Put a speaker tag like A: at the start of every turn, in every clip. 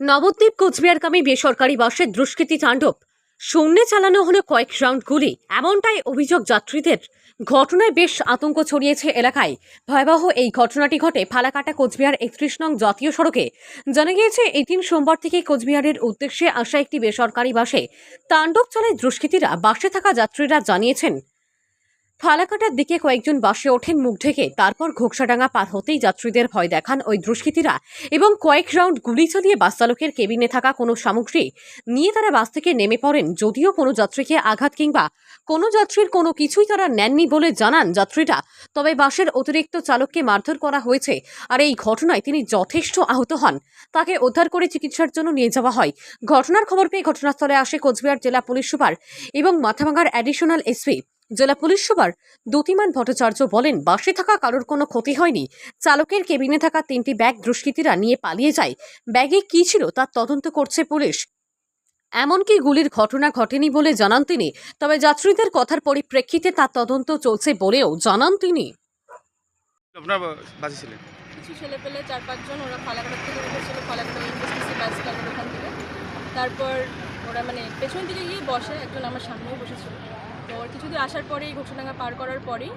A: নবদ্বীপ কোচবিহারগামী বেসরকারি বাসের দুষ্কৃতী তাণ্ডব। শূন্যে চালানো হলো কয়েক রাউন্ড গুলি। এমনটাই অভিযোগ যাত্রীদের। ঘটনায় বেশ আতঙ্ক ছড়িয়েছে এলাকায়। ভয়াবহ এই ঘটনাটি ঘটে ফালাকাটা কোচবিহার একত্রিশ নং জাতীয় সড়কে। জানা গিয়েছে, এই দিন সোমবার থেকে কোচবিহারের উদ্দেশ্যে আসা একটি বেসরকারি বাসে তাণ্ডব চালায় দুষ্কৃতীরা। বাসে থাকা যাত্রীরা জানিয়েছেন ফালাকাটার দিকে কয়েকজন বাসে ওঠেন, মুখ ঢেকে। তারপর ঘোকসাডাঙ্গা পার হতেই যাত্রীদের ভয় দেখান ওই দুষ্কৃতীরা এবং কয়েক রাউন্ড গুলি চালিয়ে বাস চালকের কেবিনে থাকা কোনো সামগ্রী নিয়ে তারা বাস থেকে নেমে পড়েন। যদিও কোনো যাত্রীকে আঘাত কিংবা কোনো যাত্রীর কোনো কিছুই তারা নেননি বলে জানান যাত্রীরা। তবে বাসের অতিরিক্ত চালককে মারধর করা হয়েছে আর এই ঘটনায় তিনি যথেষ্ট আহত হন। তাকে উদ্ধার করে চিকিৎসার জন্য নিয়ে যাওয়া হয়। ঘটনার খবর পেয়ে ঘটনাস্থলে আসে কোচবিহার জেলা পুলিশ সুপার এবং মাথাভাঙার অ্যাডিশনাল এসপি জেলা পুলিশ সুপার দ্যুতিমান ভট্টাচার্য বলেন বাসে থাকা কারোর কোনো ক্ষতি হয়নি। চালকের কেবিনে থাকা তিনটি ব্যাগ দুষ্কৃতীরা নিয়ে পালিয়ে যায়। ব্যাগে কী ছিল তার তদন্ত করছে পুলিশ। এমনকি গুলির ঘটনা ঘটেনি বলে জানান তিনি তবে যাত্রীদের কথার পরিপ্রেক্ষিতে তার তদন্ত চলছে বলেও জানান তিনি।
B: আপনার বাসে ছিলেন?
C: কিছু ছেলে পেলে চার পাঁচজন ওরা ফালাকাটার থেকে উঠেছিল ফালাকাটা ইউনিভার্সিটি বাস স্ট্যান্ডের ওখান থেকে। তারপর ওরা মানে পেছন দিকে গিয়ে বসে একজন আমার সামনেও বসেছিল। তো কিছু দূর আসার পরেই ঘোষণাঙ্গা পার করার পরেই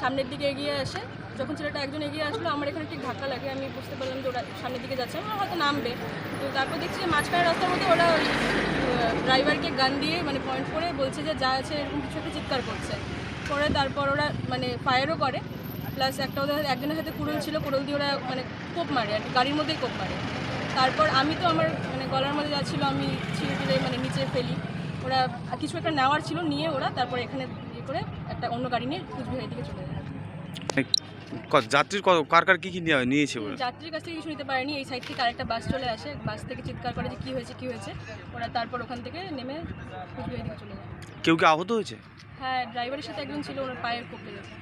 C: সামনের দিকে এগিয়ে আসে যখন ছেলেটা একজন এগিয়ে আসলো, আমার এখানে ঠিক ধাক্কা লাগে, আমি বুঝতে পারলাম যে ওরা সামনের দিকে যাচ্ছে। আমার হয়তো নামবে। তো তারপর দেখছি মাঝখানে রাস্তার মধ্যে ওরা ওই ড্রাইভারকে গান দিয়ে মানে পয়েন্ট করে বলছে যে যা আছে এরকম কিছু একটা চিৎকার করছে। পরে তারপর ওরা মানে ফায়ারও করে। প্লাস একটা ওদের একজনের হাতে কুড়োল ছিল, কুড়োল দিয়ে ওরা মানে কোপ মারে আর গাড়ির মধ্যেই কোপ মারে। তারপর আমি তো আমার মানে গলার মধ্যে যা ছিল আমি ছিঁড়ে মানে নিচে ফেলি। ওরা কিছু একটা নেওয়ার ছিল নিয়ে ওরা তারপর এখানে ইয়ে করে একটা অন্য গাড়ি নিয়ে কুচবিহারের দিকে চলে যায়।
B: ক- যাত্রীর কার কার কি কি নেওয়া- নিয়েছে বলে
C: যাত্রীর কাছ থেকে কিছু নিতে পারেনি এই সাইড থেকে আরেকটা বাস চলে আসে বাস থেকে চিৎকার করে যে কী হয়েছে কী হয়েছে ওরা তারপর ওখান থেকে নেমে কুচবিহারের দিকে চলে যায়।
B: কেউ কি আহত হয়েছে?
C: হ্যাঁ ড্রাইভারের সাথে একজন ছিল ওনার পায়ের কোপ লেগেছে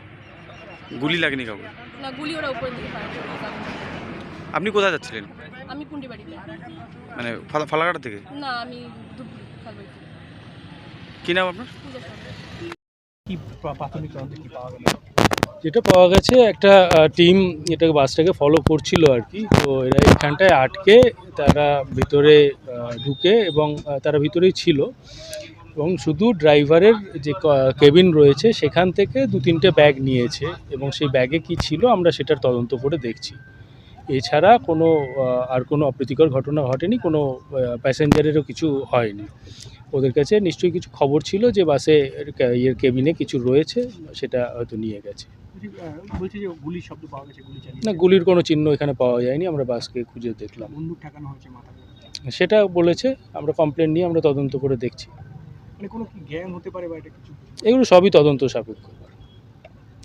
B: গুলি লাগেনি কাউকে?
C: না গুলি ওরা উপরের দিকে
B: আপনি কোথায় যাচ্ছিলেন?
C: আমি পুন্ডি বাড়িতে
B: মানে ফালা- ফালাকাটা থেকে?
C: না আমি
B: কি নাম আপনার?
D: কি প্রাথমিক তদন্তে কি পাওয়া গেল?
E: যেটা পাওয়া গেছে একটা টিম এটাকে বাসটাকে ফলো করছিল আর কি। তো এরা এখানটায় আটকে তারা ভিতরে ঢুকে এবং তারা ভিতরেই ছিল। এবং শুধু ড্রাইভারের যে কেবিন রয়েছে সেখান থেকে দু তিনটে ব্যাগ নিয়েছে এবং সেই ব্যাগে কি ছিল আমরা সেটার তদন্ত করে দেখছি। এছাড়া কোনো আর কোনো অপ্রীতিকর ঘটনা ঘটেনি কোনো প্যাসেঞ্জারেরও কিছু হয়নি। ওদের কাছে নিশ্চয়ই কিছু খবর ছিল যে বাসে ইয়ের কেবিনে কিছু রয়েছে সেটা হয়তো নিয়ে গেছে।
D: বলছি, যে গুলির শব্দ পাওয়া গেছে গুলি
E: না গুলির কোনো চিহ্ন এখানে পাওয়া যায়নি আমরা বাসকে খুঁজে দেখলাম।
D: বন্দুক ঠেকানো হয়েছে মাথা
E: সেটা বলেছে আমরা কমপ্লেন নিয়ে আমরা তদন্ত করে দেখছি।
D: মানে কোনো কি জ্ঞান হতে পারে বা এটা কিছু?
E: এগুলো সবই তদন্ত সাপেক্ষ।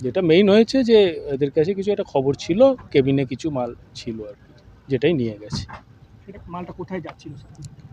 E: যেটা মেইন হয়েছে যে এদের কাছে কিছু একটা খবর ছিল কেবিনে কিছু মাল ছিল আর কি যেটাই নিয়ে গেছে।
D: সেটা মালটা কোথায় যাচ্ছিল?